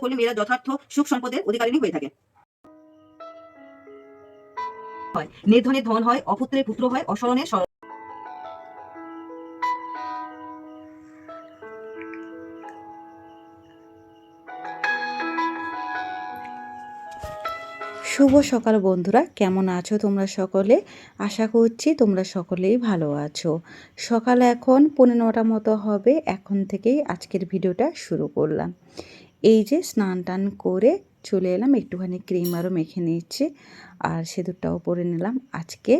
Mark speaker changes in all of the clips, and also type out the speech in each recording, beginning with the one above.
Speaker 1: করলে মেয়েরা যথার্থ সুখ সম্পদের অধিকারিণী হয়ে থাকে। নির্ধনের ধন হয়, অপুত্রের পুত্র হয় অসরণের সরণ
Speaker 2: শুভ সকাল বন্ধুরা, কেমন আছো তোমরা সকলে? আশা করছি তোমরা সকলেই ভালো আছো। সকাল এখন পনেরো নটা মতো হবে, এখন থেকেই আজকের ভিডিওটা শুরু করলাম। এই যে স্নান টান করে চলে এলাম একটুখানি ক্রিম আরও মেখে নিচ্ছি আর সিঁদুরটাও পরে নিলাম। আজকে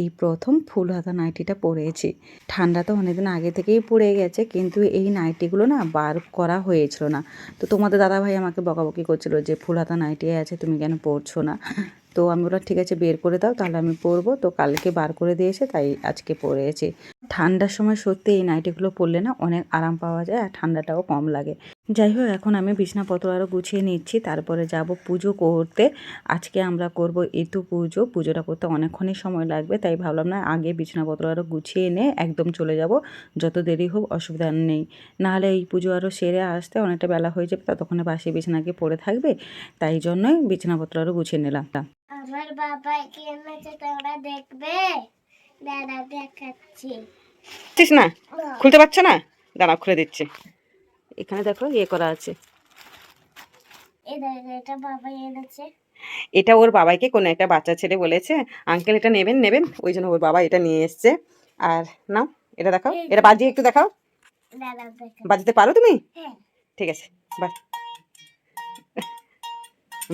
Speaker 2: এই প্রথম ফুল হাতা নাইটিটা পরেছি। ঠান্ডা তো অনেকদিন আগে থেকেই পড়ে গেছে, কিন্তু এই নাইটিগুলো না বার করা হয়েছিল না। তো তোমাদের দাদাভাই আমাকে বকাবকি করছিল যে, ফুল হাতা নাইটি আছে, তুমি কেন পরছো না? তো আমি বললাম, ঠিক আছে, বের করে দাও, তাহলে আমি পরবো। তো কালকে বার করে দিয়েছে, তাই আজকে পরেছি। ঠান্ডার সময় সত্যি এই নাইটিগুলো পরলে না অনেক আরাম পাওয়া যায়, আর ঠান্ডাটাও কম লাগে। যাই হোক, এখন আমি বিছনাপত্র আরও গুছিয়ে নিচ্ছি, তারপরে যাব পুজো করতে। আজকে আমরা করব ইতু পুজো পুজোটা করতে অনেকক্ষণই সময় লাগবে তাই ভাবলাম না আগে বিছনাপত্র আরও গুছিয়ে নে একদম চলে যাব যত দেরি হোক অসুবিধা নেই। নাহলে এই পুজো আরও সেরে আসতে অনেকটা বেলা হয়ে যাবে ততক্ষণে বাসি বিছানাকে পড়ে থাকবে তাই জন্যই বিছানাপত্র আরও গুছিয়ে নিলাম।
Speaker 3: আমার বাবা কি এনেছে তোমরা দেখবে? দাদা দেখাচ্ছি।
Speaker 1: পারছিস না খুলতে পারছ না? দাঁড়া খুলে দিচ্ছি। এখানে দেখো ইয়ে করা আছে।
Speaker 3: এটা বাবা এনেছে।
Speaker 1: এটা ওর বাবাইকে কোনো একটা বাচ্চা ছেলে বলেছে আঙ্কেল এটা নেবেন নেবেন। ওই জন্য ওর বাবা এটা নিয়ে এসছে। আর নাও এটা দেখাও এটা বাজিয়ে একটু দেখাও। বাজাতে পারো তুমি?
Speaker 3: হ্যাঁ।
Speaker 1: ঠিক আছে বাস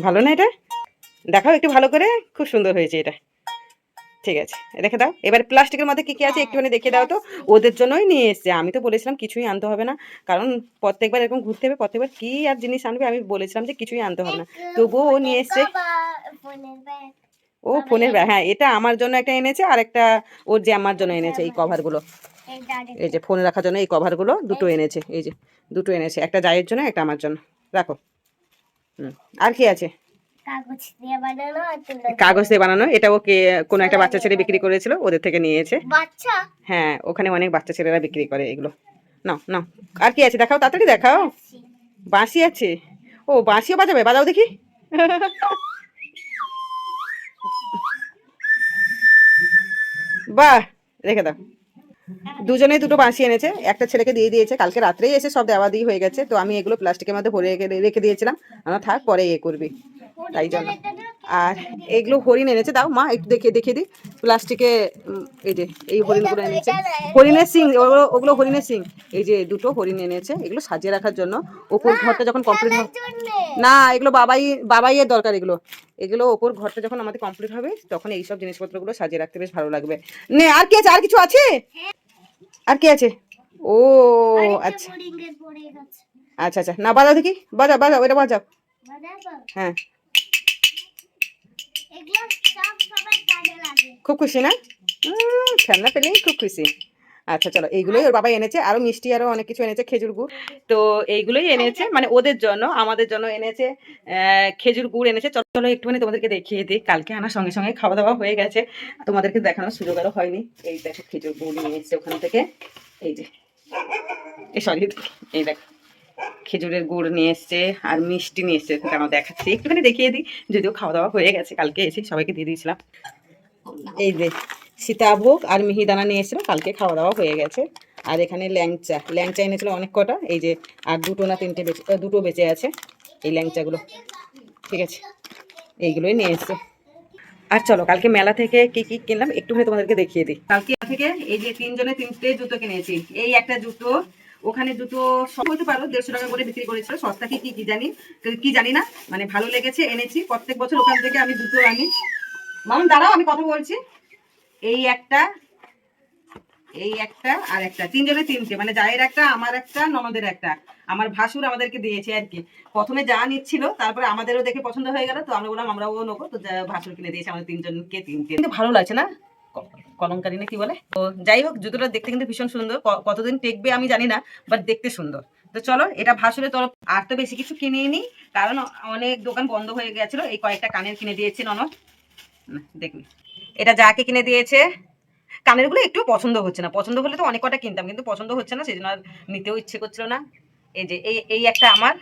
Speaker 1: ভালো না এটা? দেখাও একটু ভালো করে খুব সুন্দর হয়েছে এটা। ঠিক আছে রেখে দাও। এবার প্লাস্টিকের মধ্যে কি কি আছে একটুখানি দেখিয়ে দাও তো। ওদের জন্যই নিয়ে এসছে। আমি তো বলেছিলাম কিছুই আনতে হবে না। কারণ প্রত্যেকবার এরকম ঘুরতে হবে প্রত্যেকবার কি আর জিনিস আনবে? আমি বলেছিলাম যে কিছুই আনতে হবে না। তবুও ও নিয়ে এসছে। ও ফোনের হ্যাঁ এটা আমার জন্য একটা এনেছে আর একটা ওর যে আমার জন্য এনেছে এই কভারগুলো।
Speaker 3: এই
Speaker 1: এই যে ফোনে রাখার জন্য এই কভারগুলো দুটো এনেছে এই যে দুটো এনেছে একটা জায়ের জন্য একটা আমার জন্য। রাখো। হুম আর কি আছে?
Speaker 3: কাগজ দিয়ে বানানো আর তুলো
Speaker 1: কাগজ দিয়ে বানানো এটা ওকে কোনো একটা বাচ্চা ছেলে বিক্রি করেছিল ওদের থেকে নিয়েছে।
Speaker 3: বাচ্চা?
Speaker 1: হ্যাঁ ওখানে অনেক বাচ্চা ছেলেরা বিক্রি করে এগুলো। নাও নাও। আর কি আছে দেখাও তাড়াতাড়ি দেখাও। বাঁশি আছে। ও বাঁশিও বাজাবে বাজাও দেখি। বাহ রেখে দাও। দুজনে দুটো বাঁশি এনেছে একটা ছেলেকে দিয়ে দিয়েছে কালকে রাত্রেই এসে সব দেওয়া দিয়ে হয়ে গেছে তো আমি এগুলো প্লাস্টিকের মধ্যে ভরে রেখে- রেখে দিয়েছিলাম। আমরা থাক পরে এ করবি। তাই জন্য। আর এগুলো হরিণ এনেছে দাও মা একটু দেখে দেখিয়ে দিই। প্লাস্টিকে এই যে এই হরিণগুলো এনেছে। হরিণের সিং ওগুলো ওগুলো হরিণের সিং এই যে দুটো হরিণ এনেছে এগুলো সাজিয়ে রাখার জন্য। ওপর ঘরটা যখন কমপ্লিট হবে না এগুলো বাবাই বাবাইয়ের দরকার এগুলো। এগুলো ওপর ঘরটা যখন আমাদের কমপ্লিট হবে তখন এইসব জিনিসপত্রগুলো সাজিয়ে রাখতে বেশ ভালো লাগবে। নে আর কি আছে? আর কিছু আছে? আর কি আছে? ও আচ্ছা। আচ্ছা আচ্ছা। না বাজাও দেখি। বাজাও বাজাও এটা বাজাও। হ্যাঁ। খুব খুশি না? খেলনা পেলেই খুব খুশি। আচ্ছা চলো, এইগুলোই ওর বাবা এনেছে, আরও মিষ্টি, আরও অনেক কিছু এনেছে, খেজুর গুড়। তো এইগুলোই এনেছে মানে ওদের জন্য, আমাদের জন্য এনেছে খেজুর গুড় এনেছে। চলো চলো, একটুখানি তোমাদেরকে দেখিয়ে দিই। কালকে আনার সঙ্গে সঙ্গে খাওয়া দাওয়া হয়ে গেছে। তোমাদেরকে দেখানোর সুযোগ আরও হয়নি। এই দেখো, খেজুর গুড় নিয়ে এসছে ওখান থেকে। এই যে, এই সরি এই দেখো। খেজুরের গুড় নিয়ে এসছে আর মিষ্টি নিয়ে এসছে আমার দেখাচ্ছি। একটুখানি দেখিয়ে দিই, যদিও খাওয়া দাওয়া হয়ে গেছে, কালকে এসে সবাইকে দিয়ে দিয়েছিলাম। এই যে সীতাভোগ আর মিহিদানা নিয়ে এসেছিলাম, কালকে খাওয়া দাওয়া হয়ে গেছে। আর এখানে ল্যাংচা ল্যাংচা এনেছিল অনেক কটা এই যে আর দুটো না তিনটে বেঁচে দুটো বেঁচে আছে, এই ল্যাংচাগুলো। ঠিক আছে, এইগুলোই নিয়ে এসছে। আর চলো, কালকে মেলা থেকে কি কি কিনলাম, একটুখানি তোমাদেরকে দেখিয়ে দিই। কালকে থেকে এই যে তিনজনে তিনটে জুতো কিনেছি, এই একটা জুতো ওখানে দুটো হতে পারো, দেড়শো টাকা করে বিক্রি করেছিল। সস্তা কি কি জানি কি জানি না মানে ভালো লেগেছে, এনেছি। প্রত্যেক বছর ওখান থেকে আমি জুতো আনি। মামন, দাঁড়াও, আমি কথা বলছি। এই একটা এই একটা আর একটা। তিনজনে তিনটে মানে জায়ের একটা, আমার একটা, ননদের একটা। আমার ভাসুর আমাদেরকে দিয়েছে আর কি। প্রথমে যা নিচ্ছিল, তারপরে আমাদেরও দেখে পছন্দ হয়ে গেল, তো আমরা বললাম, আমরাও নেব। তো ভাসুর কিনে দিয়েছে আমাদের তিনজনকে তিনটে। কিন্তু ভালো লাগছে না? কলমকারি না কি বলে? তো যাই হোক জুতোটা দেখতে কিন্তু ভীষণ সুন্দর। কতদিন টেকবে আমি জানি না বাট দেখতে সুন্দর। তো চলো এটা ভাসুরের তরফ আর তো বেশি কিছু কিনে নি কারণ অনেক দোকান বন্ধ হয়ে গেছিল এই কয়েকটা কানের কিনে দিয়েছে ননদ। না, দেখুন। এটা যাকে কিনে দিয়েছে কানেরগুলো একটু পছন্দ হচ্ছে না। পছন্দ হলে তো অনেক কটা কিনতাম কিন্তু পছন্দ হচ্ছে না সেই জন্য আর নিতেও ইচ্ছে করছিল না। এই যে এই এই একটা আমার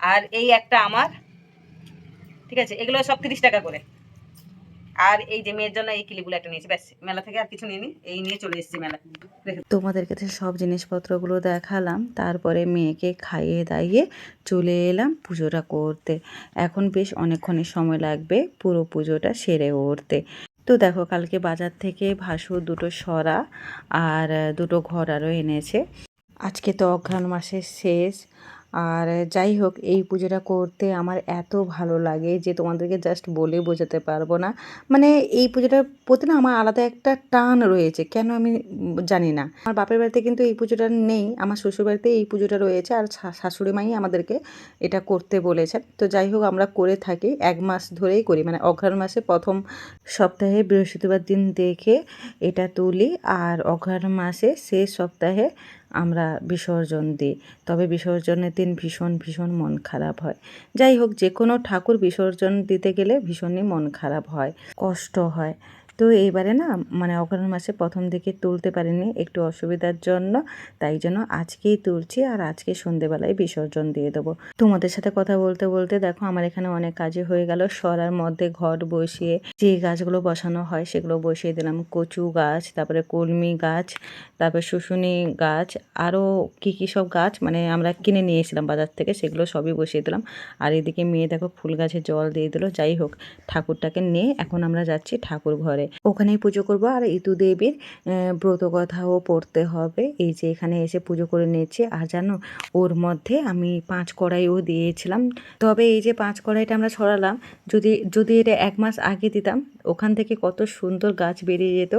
Speaker 1: আর এই একটা আমার ঠিক আছে এগুলো সব তিরিশ টাকা করে। আর এই যে মেয়ের জন্য এই কিলিগুলো একটা নিয়েছি, ব্যাস, মেলা থেকে আর কিছু নিইনি, এই নিয়ে চলে এসেছি মেলা।
Speaker 2: তোমাদের কাছে সব জিনিসপত্রগুলো দেখালাম, তারপরে মেয়েকে খাইয়ে দাইয়ে চলে এলাম পুজোটা করতে। এখন বেশ অনেকক্ষণই সময় লাগবে পুরো পুজোটা সেরে উঠতে। তো দেখো, কালকে বাজার থেকে ভাসুর দুটো সরা আর দুটো ঘর আরও এনেছে। আজকে তো অঘ্রাণ মাসের শেষ আর যাই হোক, এই পুজোটা করতে আমার এত ভালো লাগে যে তোমাদেরকে জাস্ট বলে বোঝাতে পারব না। মানে এই পুজোটার প্রতি না আমার আলাদা একটা টান রয়েছে, কেন আমি জানি না। আমার বাপের বাড়িতে কিন্তু এই পুজোটা নেই, আমার শ্বশুর বাড়িতে এই পুজোটা রয়েছে আর শাশুড়ি মাই আমাদেরকে এটা করতে বলেছেন। তো যাই হোক, আমরা করে থাকি, এক মাস ধরেই করি মানে অঘ্রাণ মাসে প্রথম সপ্তাহে বৃহস্পতিবার দিন দেখে এটা তুলি আর অঘ্রাণ মাসে শেষ সপ্তাহে আমরা বিসর্জন দিই। তবে বিসর্জনের দিন ভীষণ ভীষণ মন খারাপ হয়। যাই হোক যে কোনো ঠাকুর বিসর্জন দিতে গেলে ভীষণই মন খারাপ হয়। কষ্ট হয়। তো এইবারে না মানে অঘ্রাণ মাসে প্রথম দিকে তুলতে পারিনি একটু অসুবিধার জন্য, তাই জন্য আজকেই তুলছি আর আজকে সন্ধেবেলায় বিসর্জন দিয়ে দেবো। তোমাদের সাথে কথা বলতে বলতে দেখো আমার এখানে অনেক কাজে হয়ে গেল। সরার মধ্যে ঘট বসিয়ে যে গাছগুলো বসানো হয় সেগুলো বসিয়ে দিলাম। কচু গাছ, তারপরে কলমি গাছ, তারপরে শুশুনি গাছ, আরও কী কী সব গাছ মানে আমরা কিনে নিয়ে এসেছিলাম বাজার থেকে, সেগুলো সবই বসিয়ে দিলাম। আর এদিকে মেয়ে দেখো ফুল গাছে জল দিয়ে দিল। যাই হোক, ঠাকুরটাকে নিয়ে এখন আমরা যাচ্ছি ঠাকুর ঘরে। ওখানেই পুজো করব। আর ইতু দেবীর আহ, ব্রত কথাও পড়তে হবে। এই যে এখানে এসে পুজো করে নিয়েছি। আর জানো ওর মধ্যে আমি পাঁচ কড়াইও দিয়েছিলাম। তবে এই যে পাঁচ কড়াইটা আমরা ছড়ালাম যদি যদি এটা এক মাস আগে দিতাম ওখান থেকে কত সুন্দর গাছ বেরিয়ে যেত।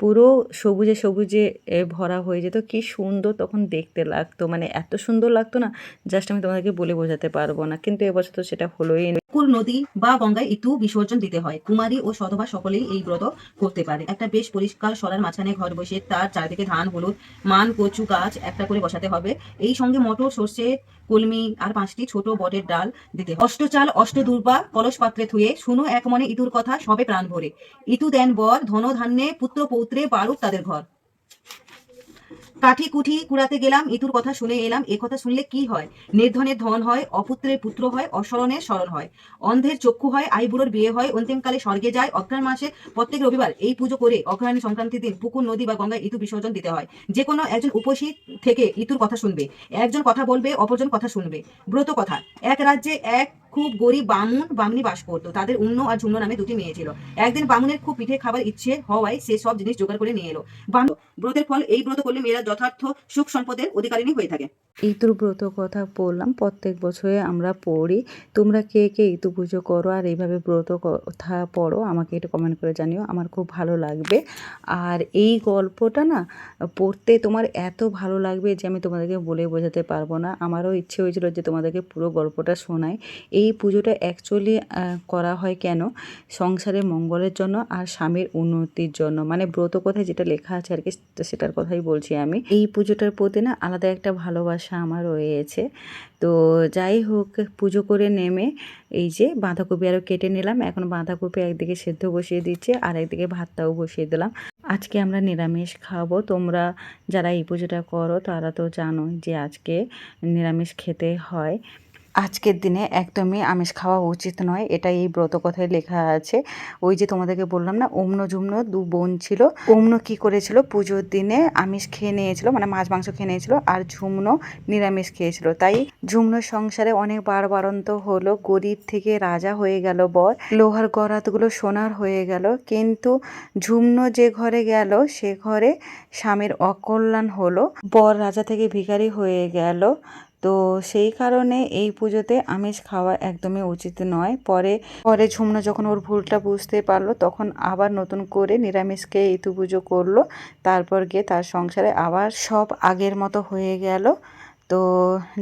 Speaker 2: পুরো সবুজে সবুজে ভরা হয়ে যেত। কি সুন্দর তখন দেখতে লাগতো। মানে এত সুন্দর লাগতো না জাস্ট আমি তোমাদেরকে বলে বোঝাতে পারব না। কিন্তু এবছর তো সেটা হলোই।
Speaker 1: কুল নদী বা গঙ্গায় ইতু বিসর্জন দিতে হয়। কুমারী ও সধবা সকলেই এই ব্রত করতে পারে। একটা বেশ পরিষ্কার সরার মাঝখানে ঘর বসে তার চারিদিকে ধান, হলুদ, মান, কচু, গাছ একটা করে বসাতে হবে। এই সঙ্গে মটর, সর্ষে, কলমি আর পাঁচটি ছোট বটের ডাল দিতে অষ্টচাল অষ্ট দুর্বা কলস পাত্রে থুয়ে শুনো এক মনে ইতুর কথা, সবে প্রাণ ভরে। ইতু দেন বর, ধন ধান্যে পুত্র, পৌত্রে বাড়ুক তাদের ঘর। কাঠি কুঠি কুড়াতে গেলাম ইতুর কথা শুনে এলাম, এ কথা শুনলে কি হয়? নির্ধনের ধন হয়, অপুত্রের পুত্র হয় অসরণের স্মরণ হয়। অন্ধের চক্ষু হয়, আইবুড়োর বিয়ে হয়, অন্তিমকালে স্বর্গে যায় অগ্রহায়ণ মাসে প্রত্যেক রবিবার এই পুজো করে অগ্রহায়ণ সংক্রান্তির দিন পুকুর, নদী বা গঙ্গায় ইতু বিসর্জন দিতে হয়। যে কোনো একজন উপসী থেকে ইতুর কথা শুনবে। একজন কথা বলবে, অপরজন কথা শুনবে। ব্রত কথা। এক রাজ্যে এক খুব গরিব বামুন, বামনি বাস করতো। তাদের উন্ন আর ঝুমনো নামে দুটি মেয়ে ছিল। একদিন বামুনের খুব পিঠে খাবার ইচ্ছে হওয়ায় সে সব জিনিস জোগাড় করে নিয়ে এলো। বামুন, ব্রতের ফল এই ব্রত করলে মেয়েরা যথার্থ সুখ সম্পদের অধিকারিণী হয়ে থাকে।
Speaker 2: ইতুর ব্রত কথা বললাম, প্রত্যেক বছরে আমরা পড়ি। তোমরা কে কে ইতু পুজো করো আর এইভাবে ব্রত কথা পড়ো, আমাকে একটু কমেন্ট করে জানিও। আমার খুব ভালো লাগবে। আর এই গল্পটা না পড়তে তোমার এত ভালো লাগবে যে আমি তোমাদেরকে বলে বোঝাতে পারব না। আমারও ইচ্ছে হয়েছিল যে তোমাদেরকে পুরো গল্পটা শোনাই। এই পুজোটা অ্যাকচুয়ালি করা হয় কেন? সংসারে মঙ্গলের জন্য আর স্বামীর উন্নতির জন্য। মানে ব্রত কথায় যেটা লেখা আছে আর কি সেটার কথাই বলছি আমি। এই পুজোটার প্রতি না আলাদা একটা ভালোবাসা আমার রয়েছে। তো যাই হোক, পুজো করে নেমে এই যে বাঁধাকপি আরও কেটে নিলাম। এখন বাঁধাকপি একদিকে সেদ্ধ বসিয়ে দিচ্ছে, আর একদিকে ভাতটাও বসিয়ে দিলাম। আজকে আমরা নিরামিষ খাব। তোমরা যারা এই পুজোটা করো, তারা তো জানোই যে আজকে নিরামিষ খেতে হয়। আজকের দিনে একদমই আমিষ খাওয়া উচিত নয় এটা এই ব্রত কথায় লেখা আছে। ওই যে তোমাদেরকে বললাম না অম্ন জুম্ন দু বোন ছিল। অম্ন কি করেছিল? পুজোর দিনে আমিষ খেয়ে নিয়েছিল মানে মাছ মাংস খেয়ে নিয়েছিল আর ঝুমনো নিরামিষ খেয়েছিল। তাই ঝুমনোর সংসারে অনেক বারবারন্ত হলো, গরিব থেকে রাজা হয়ে গেল বর, লোহার গরাতগুলো সোনার হয়ে গেল। কিন্তু ঝুমনো যে ঘরে গেল, সে ঘরে স্বামীর অকল্যাণ হলো। বর রাজা থেকে ভিখারি হয়ে গেল। তো সেই কারণে এই পুজোতে আমিষ খাওয়া একদমই উচিত নয়। পরে পরে ঝুমনা যখন ওর ভুলটা বুঝতে পারল, তখন আবার নতুন করে নিরামিষকে ইতু পুজো করল। তারপর গিয়ে তার সংসারে আবার সব আগের মতো হয়ে গেল। তো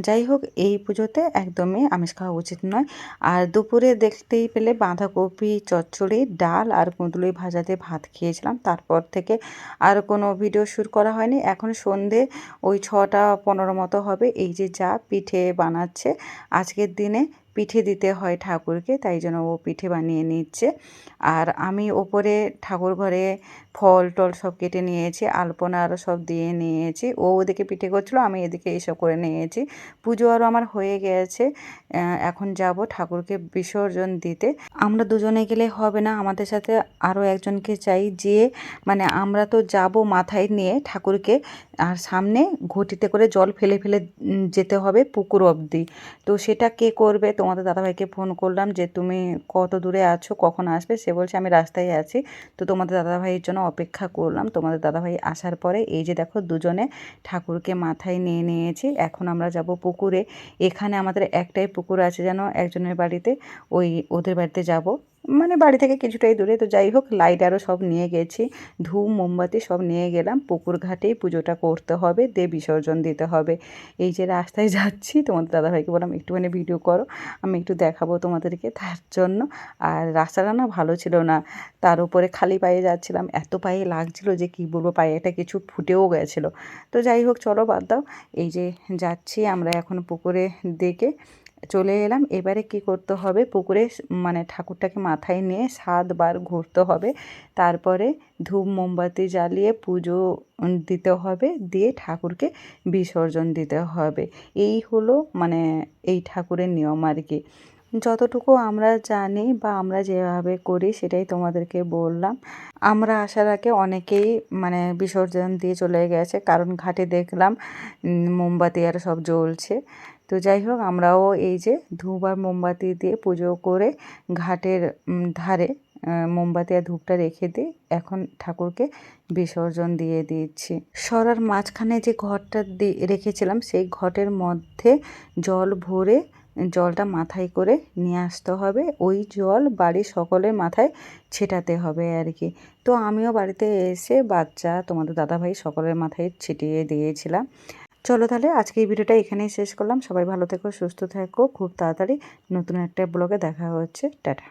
Speaker 2: যাই হোক, এই পুজোতে একদমই আমিষ খাওয়া উচিত নয়। আর দুপুরে দেখতেই পেলে বাঁধাকপি, চচ্চড়ি, ডাল আর কুঁদলুই ভাজাতে ভাত খেয়েছিলাম। তারপর থেকে আর কোনো ভিডিও শ্যুট করা হয়নি। এখন সন্ধে ওই ছটা পনেরো মতো হবে। এই যে যা পিঠে বানাচ্ছে, আজকের দিনে পিঠে দিতে হয় ঠাকুরকে, তাই জন্য ও পিঠে বানিয়ে নিচ্ছে। আর আমি ওপরে ঠাকুর ঘরে ফল টল সব কেটে নিয়েছি, আলপনা আরও সব দিয়ে নিয়েছি। ও ওদিকে পিঠে করছিল, আমি এদিকে এইসব করে নিয়েছি। পুজো আরও আমার হয়ে গেছে। এখন যাব ঠাকুরকে বিসর্জন দিতে। আমরা দুজনে গেলে হবে না, আমাদের সাথে আরও একজনকে চাই যে মানে আমরা তো যাব মাথায় নিয়ে ঠাকুরকে, আর সামনে ঘটিতে করে জল ফেলে ফেলে যেতে হবে পুকুর অবধি। তো সেটা কে করবে? তোমাদের দাদাভাইকে ফোন করলাম যে, তুমি কত দূরে আছো? কখন আসবে? সে বলছে, আমি রাস্তায় আছি। তো তোমাদের দাদাভাইয়ের জন্য অপেক্ষা করলাম। তোমাদের দাদাভাই আসার পরে এই যে দেখো, দুজনে ঠাকুরকে মাথায় নিয়ে নিয়েছি। এখন আমরা যাব পুকুরে। এখানে আমাদের একটাই পুকুর আছে যেন একজনের বাড়িতে। ওই ওদের বাড়িতে যাব। মানে বাড়ি থেকে কিছুটাই দূরে। তো যাই হোক লাইট আরও সব নিয়ে গেছি। ধূপ, মোমবাতি সব নিয়ে গেলাম। পুকুর ঘাটেই পুজোটা করতে হবে, দিয়ে বিসর্জন দিতে হবে। এই যে রাস্তায় যাচ্ছি, তোমাদের দাদাভাইকে বললাম, একটুখানি ভিডিও করো, আমি একটু দেখাবো তোমাদেরকে। তার জন্য আর রাস্তাটা না ভালো ছিল না। তার উপরে খালি পায়ে যাচ্ছিলাম। এত পায়ে লাগছিল যে কি বলব, পায়ে একটা কিছু ফুটেও গেছিল। তো যাই হোক, চলো বাদ দাও। এই যে যাচ্ছি আমরা এখন পুকুরে দিকে চলে এলাম। এবারে কি করতে হবে? পুকুরে মানে ঠাকুরটাকে মাথায় নিয়ে সাতবার ঘুরতে হবে। তারপরে ধূপ, মোমবাতি জ্বালিয়ে পুজো দিতে হবে। দিয়ে ঠাকুরকে বিসর্জন দিতে হবে। এই হলো মানে এই ঠাকুরের নিয়ম আর কি। যতটুকু আমরা জানি বা আমরা যেভাবে করি সেটাই তোমাদেরকে বললাম। আমরা আসার আগে অনেকেই মানে বিসর্জন দিয়ে চলে গেছে। কারণ ঘাটে দেখলাম মোমবাতি আর সব জ্বলছে। তো যাই হোক, আমরাও এই যে ধূপ আর মোমবাতি দিয়ে পুজো করে ঘাটের ধারে মোমবাতি আর ধূপটা রেখে দিই এখন ঠাকুরকে বিসর্জন দিয়ে দিচ্ছি। সরার মাঝখানে যে ঘরটা রেখেছিলাম, সেই ঘটের মধ্যে জল ভরে, জলটা মাথায় করে নিয়ে আসতে হবে। ওই জল বাড়ির সকলের মাথায় ছেটাতে হবে আর কি। তো আমিও বাড়িতে এসে বাচ্চা, তোমাদের দাদাভাই সকলের মাথায় ছিটিয়ে দিয়েছিলাম। চলো তাহলে আজকে এই ভিডিওটা এখানেই শেষ করলাম। সবাই ভালো থেকো, সুস্থ থেকো। খুব তাড়াতাড়ি নতুন একটা ব্লগে দেখা হচ্ছে। টাটা।